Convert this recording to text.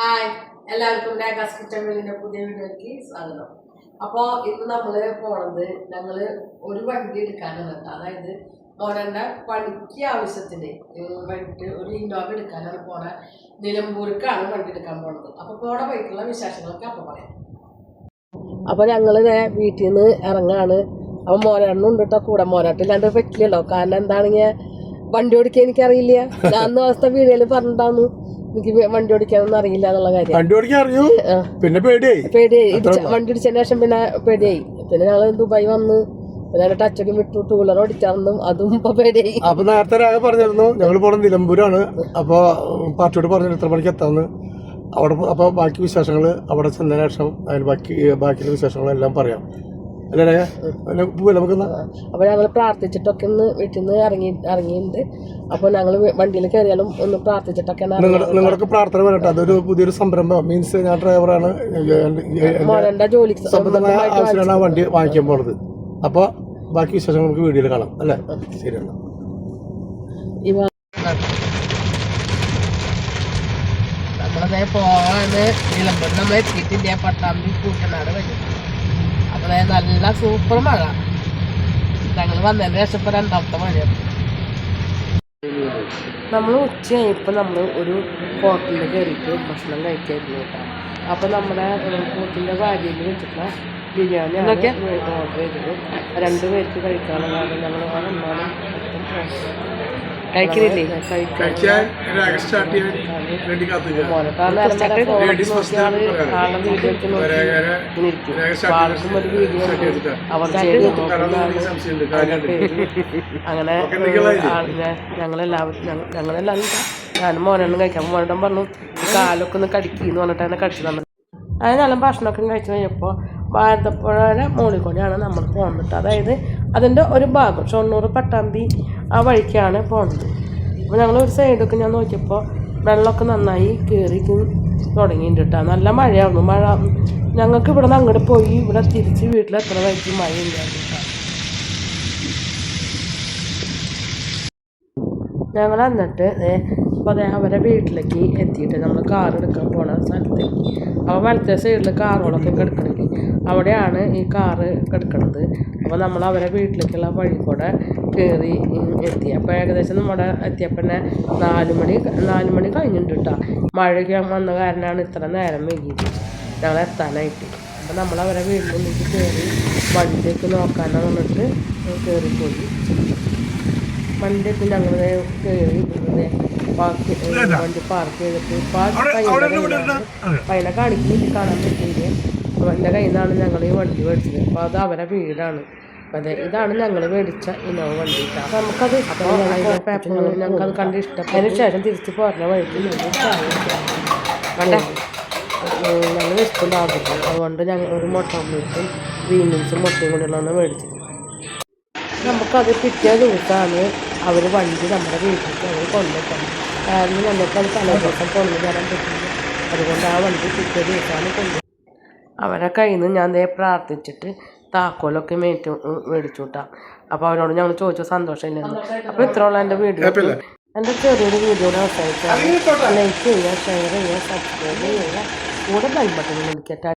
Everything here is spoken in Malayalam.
ഹായ്. എല്ലാവർക്കും നാഗാസ് കിച്ചൺ വീടിന്റെ പുതിയ വീഡിയോയ്ക്ക് സ്വാഗതം. അപ്പോൾ ഇന്ന് നമ്മൾ പോണത് ഞങ്ങൾ ഒരു വണ്ടി എടുക്കാനാണ് കേട്ടോ. അതായത് മോനന്റെ പണിക്ക് ആവശ്യത്തിന് ഉം, വണ്ടി ഒരു ഇന്നോവ എടുക്കാനാണ് പോണ. നിലമ്പൂർക്കാണ് വണ്ടി എടുക്കാൻ പോണത്. അപ്പോൾ പോണ ബൈക്കുള്ള വിശേഷങ്ങളൊക്കെ അപ്പോൾ പറയാം. അപ്പോൾ ഞങ്ങൾ വീട്ടിൽ നിന്ന് ഇറങ്ങാണ്. അപ്പോൾ ഉണ്ട് കേട്ടോ കൂടെ. മോനാട്ടില്ലാണ്ട് പറ്റില്ലല്ലോ കാരണം എന്താണെങ്കിൽ വണ്ടി ഓടിക്കാൻ എനിക്കറിയില്ല. ഞാൻ അന്ന് അവസ്ഥ വീഡിയോയിൽ പറഞ്ഞിട്ടാന്ന് എനിക്ക് വണ്ടി ഓടിക്കാനൊന്നും അറിയില്ല എന്നുള്ള കാര്യം. വണ്ടി ഓടിക്കാൻ അറിയൂ? പിന്നെ പേടിയായി. പേടിയായി. വണ്ടി ഇടിച്ചതിന് ശേഷം പിന്നെ പേടിയായി. പിന്നെ ഞങ്ങൾ ദുബായി വന്ന് പിന്നെ ടച്ചൊക്കെ വിട്ടു. ടൂ വീലർ ഓടിച്ചാർന്നും. അതും ഇപ്പൊ പേടിയായി. അപ്പൊ നേരത്തെ രാജ പറഞ്ഞിരുന്നു ഞങ്ങൾ പോണ നിലമ്പൂരാണ്. അപ്പൊ പാർട്ടിയോട് പറഞ്ഞു എത്ര മണിക്ക് എത്താന്ന്. അവിടെ അപ്പോൾ അപ്പൊ ബാക്കി വിശേഷങ്ങൾ അവിടെ ചെന്നതിന് ശേഷം അതിന് ബാക്കി ബാക്കിയുള്ള വിശേഷങ്ങളെല്ലാം പറയാം. അല്ലേ രാജ? പിന്നെ പോവാം നമുക്കെന്നാ? അപ്പൊ ഞങ്ങൾ പ്രാർത്ഥിച്ചിട്ടൊക്കെ ഒന്ന് വീട്ടിൽ നിന്ന് ഇറങ്ങി ഇറങ്ങിയിട്ടുണ്ട് അപ്പൊ ഞങ്ങൾ വണ്ടിയിൽ കയറിയാലും ഒന്ന് പ്രാർത്ഥിച്ചിട്ടൊക്കെ നിങ്ങൾക്ക് നിങ്ങളൊക്കെ പ്രാർത്ഥന വരട്ടെ അതൊരു പുതിയൊരു സംരംഭം. മീൻസ് ഞാൻ ഡ്രൈവറാണ് മോനന്റെ ജോലി സംബന്ധമായ ആവശ്യമാണ് ആ വണ്ടി വാങ്ങിക്കാൻ പോണത്. അപ്പൊ ബാക്കി വിശേഷം നമുക്ക് വീഡിയോയിൽ കാണാം അല്ലേ? ശരി എന്നാ. ഇവ നമ്മളതേ പോവാണ്. നിലമ്പൂർ നമ്മൾ എത്തിയിട്ടില്ല പട്ടാമ്പി കൂട്ടനാട് വഴി. ദേ നല്ല സൂപ്പർ മഴ ഞങ്ങൾ വന്നതിന് ശേഷം ഇപ്പൊ രണ്ടാമത്തെ മഴയാണ് നമ്മൾ ഉച്ചയായപ്പോൾ നമ്മൾ ഒരു ഹോട്ടലിൽ കയറിയിട്ട് ഭക്ഷണം കഴിക്കായിരുന്നു കേട്ടോ അപ്പോൾ നമ്മുടെ കൂട്ടിന്റെ ഭാര്യയിൽ വെച്ചിട്ടുള്ള ബിരിയാണി ഓർഡർ ചെയ്തത്. രണ്ട് പേർക്ക് കഴിക്കാനുള്ള ഞങ്ങൾ എന്നാലും കഴിക്കുന്നില്ലേ? കഴിക്കാൻ. സ്റ്റാർട്ട് ചെയ്യാൻ വേണ്ടി അങ്ങനെ ഞങ്ങളെല്ലാവരും ഞങ്ങളെല്ലാം ഞങ്ങളെല്ലാവരും. ഞാനും മോനെണ്ണം കഴിക്കാം മോനെണ്ണം പറഞ്ഞു "ഈ കാലൊക്കെ ഒന്ന് കടിക്കുന്നു പറഞ്ഞിട്ട് അങ്ങനെ കടിച്ചു തന്നെ. അതായത് നല്ല ഭക്ഷണമൊക്കെ കഴിച്ചു കഴിഞ്ഞപ്പോൾ ഭാരതപ്പുഴയുടെ മുകളിൽ കൂടെയാണ് നമ്മൾ പോകുന്നത് അതായത് അതിന്റെ ഒരു ഭാഗം ഷൊണ്ണൂർ പട്ടാമ്പി ആ വഴിക്കാണ് പോകുന്നത് അപ്പോൾ ഞങ്ങൾ ഒരു സൈഡൊക്കെ ഞാൻ നോക്കിയപ്പോൾ വെള്ളമൊക്കെ നന്നായി കയറി തുടങ്ങിയിട്ടുണ്ട് കേട്ടോ നല്ല മഴയായിരുന്നു. മഴ ഞങ്ങൾക്ക് ഇവിടെ നിന്ന് അങ്ങോട്ട് പോയി. ഇവിടെ തിരിച്ച് വീട്ടിലെത്ര വഴിക്ക് മഴ ഇല്ലായിരുന്നു കേട്ടോ ഞങ്ങൾ എന്നിട്ട് അപ്പോൾ അവരെ വീട്ടിലേക്ക് എത്തിയിട്ട് നമ്മൾ കാർ എടുക്കാൻ പോണ സ്ഥലത്തേക്ക് അപ്പോൾ വലത്തെ സൈഡിൽ കാറുകളൊക്കെ കിടക്കണമെങ്കിൽ അവിടെയാണ് ഈ കാറ് കിടക്കണത് അപ്പോൾ നമ്മൾ അവരെ വീട്ടിലേക്കുള്ള വഴി കൂടെ കയറി എത്തി. അപ്പോൾ ഏകദേശം നമ്മുടെ എത്തിയപ്പോൾ തന്നെ നാല് മണി നാല് മണി കഴിഞ്ഞിട്ടുണ്ട് കേട്ടോ മഴയ്ക്ക് വന്ന കാരണമാണ് ഇത്ര നേരം വൈകിയത്. ഞങ്ങൾ എത്താനായിട്ട്. അപ്പോൾ നമ്മൾ അവരെ വീട്ടിലേക്ക് കയറി വഴിയിലേക്ക് നോക്കാനാണ് വന്നിട്ട് കയറിപ്പോയി വണ്ടിയൊക്കെ അങ്ങനെ കയറി ഇവിടെ പാർക്ക് വണ്ടി പാർക്ക് ചെയ്തിട്ട് പാർക്ക് അതിനെ കാണിക്കുന്നില്ല കാണാൻ പറ്റിയില്ല എന്റെ കയ്യിൽ നിന്നാണ് ഞങ്ങൾ ഈ വണ്ടി മേടിച്ചത് അപ്പോൾ അത് അവരെ വീടാണ് അതെ ഇതാണ് ഞങ്ങൾ മേടിച്ച ഇന്നോവ വണ്ടി ട്ടോ. അപ്പോൾ നമുക്കത് പേപ്പർ ഞങ്ങൾക്കത് കണ്ട് ഇഷ്ടപ്പെട്ടു അതിന് ശേഷം തിരിച്ച് പോരുന്ന വഴിക്ക്. കണ്ടേ ഞങ്ങൾ ഇഷ്ടമുണ്ടാകും അതുകൊണ്ട് ഞങ്ങൾ ഒരു മുട്ട ഓംലേറ്റും ഗ്രീൻ മുട്ടയും കൂടിയുള്ളതാണ് മേടിച്ചത് നമുക്കത് പിറ്റേ ദിവസമാണ് അവർ വണ്ടി നമ്മുടെ വീട്ടിലേക്ക് അവർ കൊണ്ടുവെക്കണം കാരണം നമുക്ക് അത് ദിവസം കൊണ്ടു തരാൻ പറ്റില്ല. അതുകൊണ്ട് ആ വണ്ടി പിറ്റേ ദിവസമാണ് കൊണ്ടു അവരെ കയ്യിൽ നിന്ന് ഞാൻ ദേ പ്രാർത്ഥിച്ചിട്ട് താക്കോലൊക്കെ മേറ്റ് മേടിച്ചു വിട്ടാം അപ്പോൾ അവരോട് ഞങ്ങൾ ചോദിച്ചു സന്തോഷമില്ലെന്ന് അപ്പോൾ ഇത്രയുള്ള എന്റെ വീഡിയോ. എന്റെ ചെറിയൊരു വീഡിയോയുടെ അവസാനിച്ചാൽ ലൈക്ക് ചെയ്യുക ഷെയർ ചെയ്യുക സബ്സ്ക്രൈബ് ചെയ്യുക. കൂടെ ബെൽ ബട്ടൺ വിളിക്കട്ടെ